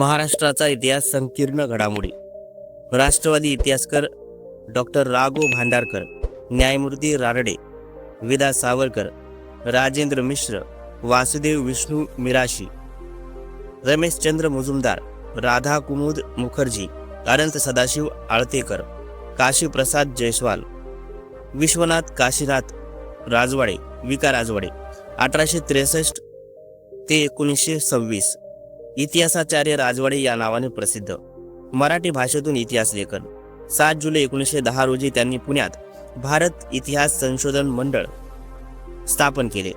महाराष्ट्राचा इतिहास संकीर्ण घडामोडी. राष्ट्रवादी इतिहासकार डॉक्टर राघो भांडारकर न्यायमूर्ती रारडे विदा सावरकर राजेंद्र मिश्र वासुदेव विष्णू मिराशी रमेशचंद्र मुजुमदार राधा कुमुद मुखर्जी अनंत सदाशिव आळतेकर काशीप्रसाद जयस्वाल विश्वनाथ काशीनाथ राजवाडे विका राजवाडे अठराशे त्रेसष्ट ते एकोणीसशे सव्वीस. इतिहासाचार्य राजवाडे या नावाने प्रसिद्ध. मराठी भाषेतून इतिहास लेखन. सात जुलै एकोणीसशे दहा रोजी त्यांनी पुण्यात भारत इतिहास संशोधन मंडळ स्थापन केले.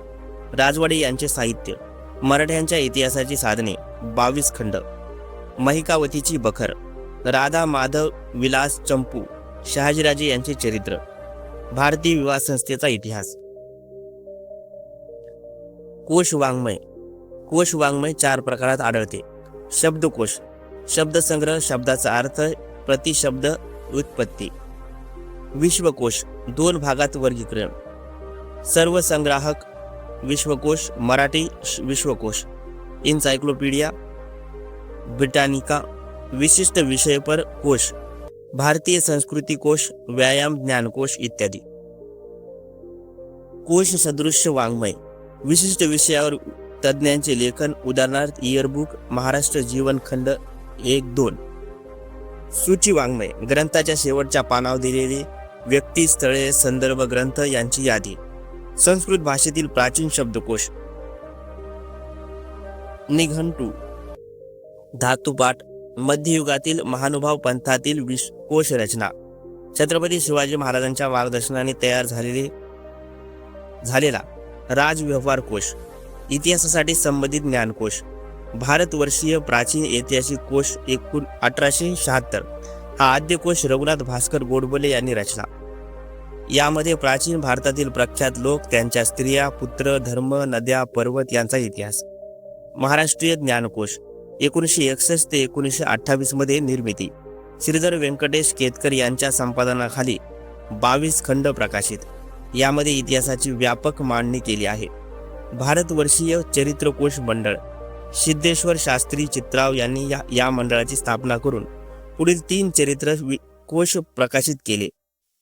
राजवाडे यांचे साहित्य मराठ्यांच्या इतिहासाची साधने बावीस खंड महिकावतीची बखर राधा माधव विलास चंपू शहाजीराजे यांचे चरित्र भारतीय विवाह संस्थेचा इतिहास. कोश वाङ्मय कोश वाङ्मय चार प्रकारात आढळते. शब्दकोश. शब्दसंग्रह शब्दाचा अर्थ प्रतिशब्द उत्पत्ती. विश्वकोश. दोन भागात वर्गीकरण. सर्व संग्राहक विश्वकोश. मराठी विश्वकोश. Encyclopedia Britannica. विशिष्ट विषयपर कोश. भारतीय संस्कृती कोश व्यायाम ज्ञानकोश इत्यादी. कोश सदृश्य वाङ्मय. विशिष्ट विषयावर तज्ज्ञांचे लेखन उदाहरणार्थ इयरबुक महाराष्ट्र जीवन खंड एक दोन. सूची वाङ्मय ग्रंथाच्या शेवटच्या पानावर दिलेली व्यक्ती स्थळे संदर्भ ग्रंथ यांची यादी. संस्कृत भाषेतील प्राचीन शब्दकोश. निघंटू. धातुपाठ मध्ययुगातील महानुभाव पंथातील विशकोश रचना. छत्रपती शिवाजी महाराजांच्या मार्गदर्शनाने तयार झालेले झालेला राजव्यवहार कोश. इतिहासासाठी संबंधित ज्ञानकोश. भारतवर्षीय प्राचीन ऐतिहासिक कोश एकूण अठराशे शहात्तर. हा आद्य कोश रघुनाथ भास्कर गोडबोले यांनी रचला. यामध्ये प्राचीन भारतातील प्रख्यात लोक त्यांच्या स्त्रिया पुत्र धर्म नद्या पर्वत यांचा इतिहास. महाराष्ट्रीय ज्ञानकोश एकोणीसशे एकसष्ट ते एकोणीसशे अठ्ठावीसमध्ये निर्मिती. श्रीधर व्यंकटेश केतकर यांच्या संपादनाखाली बावीस खंड प्रकाशित. यामध्ये इतिहासाची व्यापक मांडणी केली आहे. भारतवर्षीय चरित्रकोश मंडळ सिद्धेश्वर शास्त्री चित्राव यांनी या, या मंडळाची स्थापना करून पुढील तीन चरित्र वि- कोश प्रकाशित केले.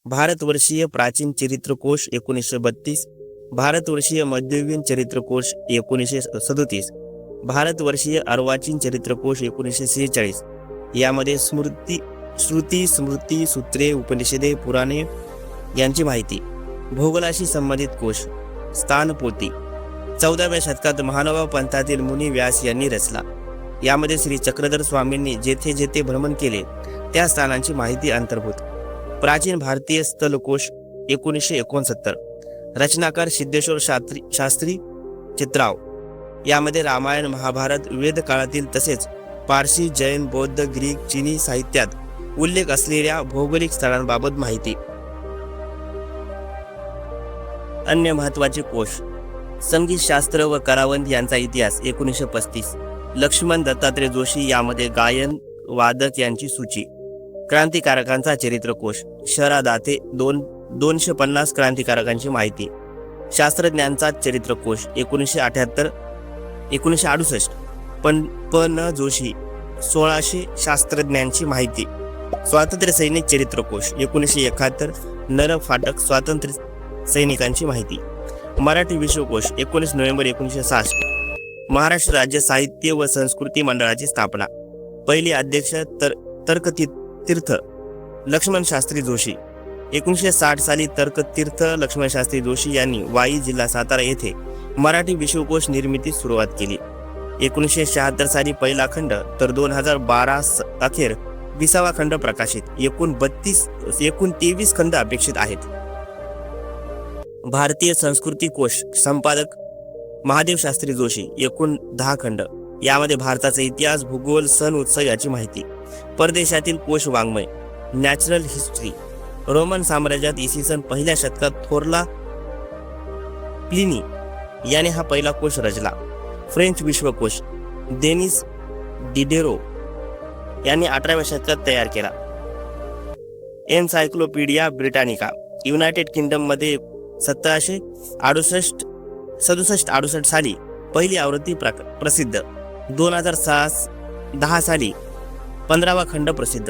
भारतवर्षीय प्राचीन चरित्रकोश एकोणीसशे बत्तीस भारतवर्षीय मध्ययुगीन चरित्रकोश एकोणीसशे सदोतीस भारतवर्षीय अर्वाचीन चरित्रकोश एकोणीसशे सेहेचाळीस. यामध्ये स्मृती श्रुती स्मृती सूत्रे उपनिषदे पुराणे यांची माहिती भूगोलाशी संबंधित कोश स्थानपोती चौदाव्या शतकात महानुभाव पंथातील मुनी व्यास यांनी रचला. यामध्ये श्री चक्रधर स्वामींनी जेथे जेथे भ्रमण केले त्या स्थानांची माहिती अंतर्भूत. प्राचीन भारतीय स्थलकोश एकोणीसशे एकोणसत्तर. रचनाकार सिद्धेश्वर शास्त्री शास्त्री चित्राव. यामध्ये रामायण महाभारत वेद काळातील तसेच पारसी जैन बौद्ध ग्रीक चिनी साहित्यात उल्लेख असलेल्या भौगोलिक स्थळांबाबत माहिती. अन्य महत्त्वाचे कोश संगीतशास्त्र व करावंत यांचा इतिहास एकोणीसशे पस्तीस. लक्ष्मण दत्तात्रय जोशी यामध्ये गायन वादक यांची सूची. क्रांतिकारकांचा चरित्रकोश. शरादाते दोन दोनशे पन्नास क्रांतिकारकांची माहिती. शास्त्रज्ञांचा चरित्रकोश एकोणीसशे अठ्याहत्तर एकोणीसशे अडुसष्ट. पण प न जोशी सोळाशे शास्त्रज्ञांची माहिती. स्वातंत्र्य सैनिक चरित्रकोश एकोणीसशे एकाहत्तर. नर फाटक स्वातंत्र्य सैनिकांची माहिती. मराठी विश्वकोश एकोणीस नोव्हेंबर एकोणीसशे सहाशे. महाराष्ट्र राज्य साहित्य व संस्कृती मंडळाची स्थापना. पहिली अध्यक्ष तर तर्कती तीर्थ लक्ष्मण शास्त्री जोशी. एकोणीसशे साठ साली तर्कतीर्थ लक्ष्मणशास्त्री लक्ष्मण शास्त्री जोशी यांनी वाई जिल्हा सातारा येथे मराठी विश्वकोश निर्मितीस सुरुवात केली. एकोणीसशे शहात्तर साली पहिला खंड तर दोन हजार बारा अखेर विसावा खंड प्रकाशित. एकूण बत्तीस एकूण तेवीस खंड अपेक्षित आहेत. भारतीय संस्कृती कोश संपादक महादेव शास्त्री जोशी एकूण दहा खंड. यामध्ये भारताचा इतिहास भूगोल सण उत्सव याची माहिती. परदेशातील कोश वाङ्मय नॅचरल हिस्ट्री रोमन साम्राज्यात इसवी सन पहिल्या शतकात थोरला प्लिनी याने हा पहिला कोश रचला. फ्रेंच विश्वकोश देनिस डिडेरो यांनी अठराव्या शतकात तयार केला. एन्सायक्लोपीडिया ब्रिटानिका युनायटेड किंगडममध्ये सतराशे अडुसष्ट सदुसष्ट अडुसष्ट साली पहिली आवृत्ती प्रसिद्ध. दोन हजार सहा दहा साली पंधरावा खंड प्रसिद्ध.